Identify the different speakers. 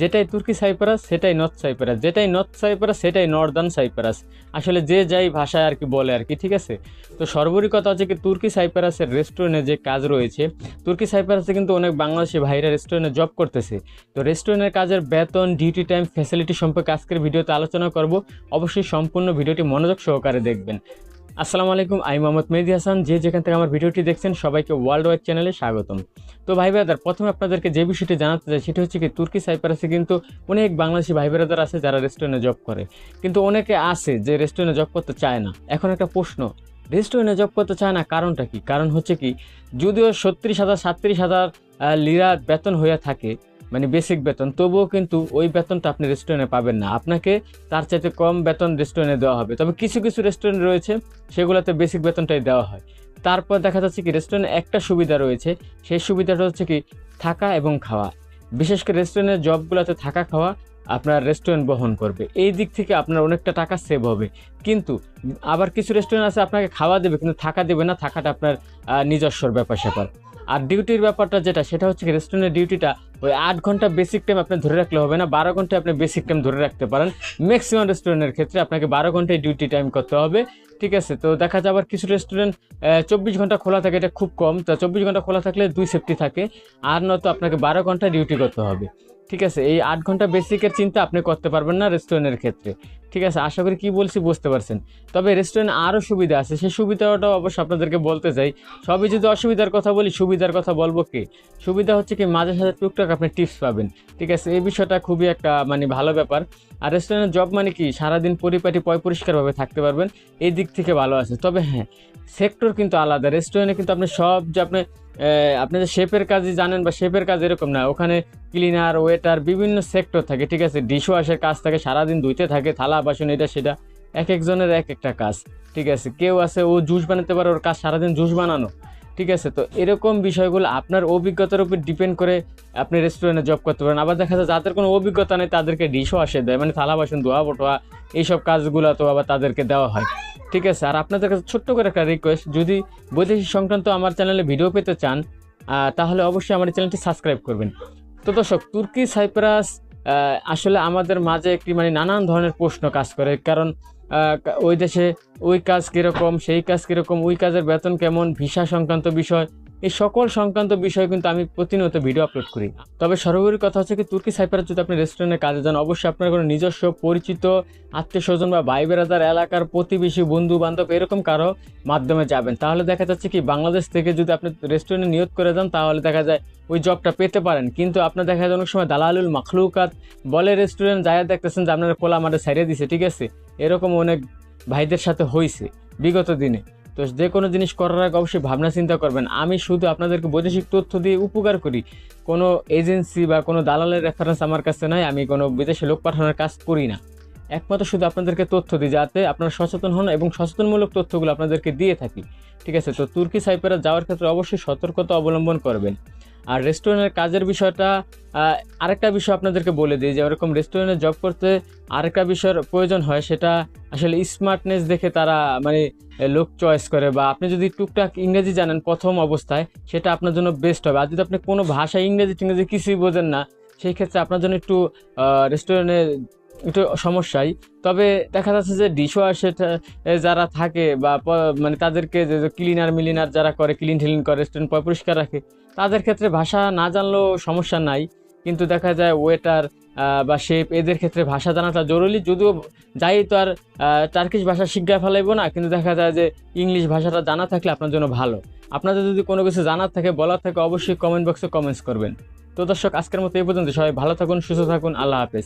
Speaker 1: যেটাই তুর্কি সাইপ্রাস, সেটাই নর্থ সাইপ্রাস। যেটাই নর্থ সাইপ্রাস, সেটাই নর্দার্ন সাইপ্রাস। আসলে যে যাই ভাষায় আর কি বলে আর কি, ঠিক আছে? তো সর্বোপরি কথা হচ্ছে কি, তুর্কি সাইপ্রাসের রেস্টুরেন্টে যে কাজ রয়েছে, তুর্কি সাইপ্রাসে কিন্তু অনেক বাংলাদেশি ভাইরা রেস্টুরেন্টে জব করতেছে। তো রেস্টুরেন্টের কাজের বেতন ডিউটি টাইম ফ্যাসিলিটি সম্পর্কে আজকের ভিডিওতে আলোচনা করব। অবশ্যই সম্পূর্ণ ভিডিওটি মনোযোগ সহকারে দেখবেন। আসসালামু আলাইকুম, আমি মোহাম্মদ মেহেদি হাসান। যে যেখান থেকে আমার ভিডিওটি দেখছেন, সবাইকে ওয়ার্ল্ড ওয়াইড চ্যানেলে স্বাগতম। তো ভাই ব্রাদার, প্রথমে আপনাদেরকে যে বিষয়টি জানাতে চাই, সেটা হচ্ছে কি, তুর্কি সাইপ্রাসে কিন্তু অনেক বাংলাদেশি ভাই ব্রাদার আছে যারা রেস্টুরেন্টে জব করে। কিন্তু অনেকে আছে যে রেস্টুরেন্টে জব করতে চায় না। এখন একটা প্রশ্ন রেস্টুরেন্টে জব করতে চায় না কারণটা কি? কারণ হচ্ছে কি, যদিও ছত্রিশ হাজার, সাতত্রিশ হাজার লিরা বেতন হয়ে থাকে মানে বেসিক বেতন। তবুও কিন্তু ওই বেতনটা আপনি রেস্টুরেন্টে পাবেন না। আপনাকে তার চাইতে কম বেতন রেস্টুরেন্টে দেওয়া হবে। তবে কিছু কিছু রেস্টুরেন্ট রয়েছে সেগুলোতে বেসিক বেতনটাই দেওয়া হয়। তারপর দেখা যাচ্ছে কি রেস্টুরেন্টে একটা সুবিধা রয়েছে সেই সুবিধাটা হচ্ছে কি থাকা এবং খাওয়া। বিশেষ করে রেস্টুরেন্টের জবগুলোতে থাকা খাওয়া আপনার রেস্টুরেন্ট বহন করবে। এই দিক থেকে আপনার অনেকটা টাকা সেভ হবে। কিন্তু আবার কিছু রেস্টুরেন্ট আছে আপনাকে খাওয়া দেবে কিন্তু থাকা দেবে না। থাকাটা আপনার আহ, নিজস্বর ব্যাপার স্যাপার আর ডিউটির ব্যাপারটা যেটা, সেটা হচ্ছে কি রেস্টুরেন্টের ডিউটিটা ওই আট ঘণ্টা বেসিক টাইম আপনি ধরে রাখলে হবে না। বারো ঘণ্টা আপনি বেসিক টাইম ধরে রাখতে পারেন। ম্যাক্সিমাম রেস্টুরেন্টের ক্ষেত্রে আপনাকে বারো ঘন্টায় ডিউটি টাইম করতে হবে। ঠিক আছে, তো দেখা যায় আবার কিছু রেস্টুরেন্ট চব্বিশ ঘণ্টা খোলা থাকে, এটা খুব কম। তো চব্বিশ ঘণ্টা খোলা থাকলে দুই সেফটি থাকে, আর নয়তো আপনাকে বারো ঘণ্টা ডিউটি করতে হবে। ঠিক আছে, এই আট ঘণ্টা বেসিকের চিন্তা আপনি করতে পারবেন না রেস্টুরেন্টের ক্ষেত্রে। ঠিক আছে, আশা করি কি বলছি বুঝতে পারছেন। তবে রেস্টুরেন্ট আরও সুবিধা আছে, সেই সুবিধাটাও অবশ্য আপনাদেরকে বলতে চাই। সবই যদি অসুবিধার কথা বলি, সুবিধার কথা বলব কি? সুবিধা হচ্ছে কি, মাঝে সাঝে টুকটাক আপনি টিপস পাবেন। ঠিক আছে, এই বিষয়টা খুবই একটা মানে ভালো ব্যাপার। আর রেস্টুরেন্টের জব মানে কি, সারাদিন পরিপাটি পয় পরিষ্কারভাবে থাকতে পারবেন। এই দিক থেকে ভালো আছে। তবে হ্যাঁ সেক্টর কিন্তু আলাদা। রেস্টুরেন্টে কিন্তু আপনি সব যে আপনি আপনি যে শেপের কাজই জানেন বা শেপের কাজ এরকম না। ওখানে ক্লিনার ওয়েটার বিভিন্ন সেক্টর থাকে, ঠিক আছে? ডিশ ওয়াশের কাজ থাকে, সারাদিন ধুইতে থাকে, থালা, বাসন, এটা, সেটা। এক একজনের এক একটা কাজ, ঠিক আছে? কেউ আছে, ও জুস বানাতে পারে, ওর কাজ সারাদিন জুস বানানো। ঠিক আছে? তো এরকম বিষয়গুলো আপনার অভিজ্ঞতার উপর ডিপেন্ড করে আপনি রেস্টুরেন্টে জব করতে পারেন। আবার দেখা যায় যাদের কোনো অভিজ্ঞতা নেই, তাদেরকে ডিশও আসে দেয়। মানে থালা, বাসন, ধোয়া, বটোয়া, এইসব কাজগুলো তো আবার তাদেরকে দেওয়া হয়। ঠিক আছে? আর আপনাদের কাছে ছোট্ট করে একটা রিকোয়েস্ট যদি বৈদেশিক সংক্রান্ত আমার চ্যানেলে ভিডিও পেতে চান তাহলে অবশ্যই আমার চ্যানেলটি সাবস্ক্রাইব করবেন। তো দর্শক, তুর্কি সাইপ্রাস আসলে আমাদের মাঝে একটি মানে নানান ধরনের প্রশ্ন কাজ করে, কারণ ওই দেশে ওই কাজ কীরকম, সেই কাজ কীরকম, ওই কাজের বেতন কেমন, ভিসা সংক্রান্ত বিষয় এই সকল সংক্রান্ত বিষয় কিন্তু আমি প্রতিনিয়ত ভিডিও আপলোড করি। তবে সর্বোপরি কথা হচ্ছে কি, তুর্কি সাইপ্রাস যদি আপনি রেস্টুরেন্টে কাজে যান, অবশ্যই আপনার কোনো নিজস্ব, পরিচিত আত্মীয় স্বজন বা ভাই বেড়াদার এলাকার প্রতিবেশী বন্ধু বান্ধব এরকম কারও মাধ্যমে যাবেন। তাহলে দেখা যাচ্ছে কি, বাংলাদেশ থেকে যদি আপনি রেস্টুরেন্টে নিয়োগ করে যান, তাহলে দেখা যায় ওই জবটা পেতে পারেন। কিন্তু আপনার দেখা যায় অনেক সময় দালালুল মাখলুকাত বলে রেস্টুরেন্ট যায়, দেখতেছেন যে আপনার কোলা মাঠে সাইডে দিছে, ঠিক আছে? এরকম অনেক ভাইদের সাথে হয়েছে বিগত দিনে। তো যে কোনো জিনিস করার আগে অবশ্যই ভাবনা চিন্তা করবেন। আমি শুধু আপনাদেরকে বৈদেশিক তথ্য দিয়ে উপকার করি। কোনো এজেন্সি বা কোনো দালালের রেফারেন্স আমার কাছে নাই, আমি কোনো বিদেশে লোক পাঠানোর কাজ করি না। একমাত্র শুধু আপনাদেরকে তথ্য দিই, যাতে আপনারা সচেতন হন এবং সচেতনমূলক তথ্যগুলো আপনাদেরকে দিয়ে থাকি। ঠিক আছে? তো তুর্কি সাইপ্রাস যাওয়ার ক্ষেত্রে অবশ্যই সতর্কতা অবলম্বন করবেন। আর রেস্টুরেন্টের কাজের বিষয়টা আরেকটা বিষয় আপনাদেরকে বলে দিই যে ওরকম রেস্টুরেন্টে জব করতে আরেকটা বিষয়ের প্রয়োজন হয় সেটা আসলে স্মার্টনেস দেখে তারা মানে লোক চয়েস করে বা আপনি যদি টুকটাক ইংরেজি জানেন প্রথম অবস্থায়, সেটা আপনার জন্য বেস্ট হবে। আর যদি আপনি কোনো ভাষা ইংরেজি টিংরেজি কিছুই বোঝেন না, সেই ক্ষেত্রে আপনার জন্য একটু রেস্টুরেন্টে একটু সমস্যাই। তবে দেখা যাচ্ছে যে ডিশ সেটা যারা থাকে বা মানে তাদেরকে যে ক্লিনার মিলিনার যারা করে ক্লিন টিলিন করে রেস্টুরেন্ট পরিষ্কার রাখে, তাদের ক্ষেত্রে ভাষা না জানলেও সমস্যা নাই। কিন্তু দেখা যায় ওয়েটার বা শেপ এদের ক্ষেত্রে ভাষা জানাটা জরুরি। যদিও যাই তো আর টার্কিশ ভাষা শিক্ষা ফেলাইবো না, কিন্তু দেখা যায় যে ইংলিশ ভাষাটা জানা থাকলে আপনার জন্য ভালো। আপনাদের যদি কোনো কিছু জানার থাকে, বলার থাকে, অবশ্যই কমেন্ট বক্সে কমেন্টস করবেন। তো দর্শক, আজকের মতো এই পর্যন্ত। সবাই ভালো থাকুন, সুস্থ থাকুন, আল্লাহ হাফেজ।